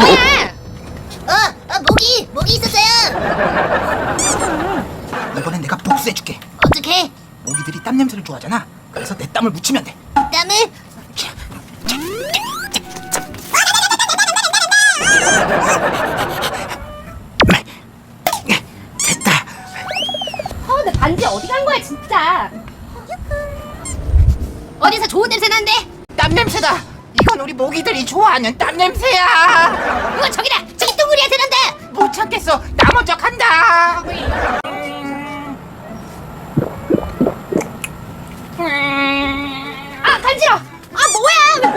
뭐야? 어, 어 모기 모기 있었어요. 이번엔 내가 복수해줄게. 어떻게? 모기들이 땀 냄새를 좋아하잖아. 그래서 내 땀을 묻히면 돼. 땀을 됐다. 어, 아, 내 반지 어디 간 거야 진짜. 어디서 좋은 냄새 난데? 땀 냄새다. 이건 우리 모기들이 좋아하는 땀 냄새야. 이거 저기다! 저기 둥그리한테 난다! 못 참겠어. 나 먼저 간다. 음. 음. 아, 간지러! 아, 뭐야!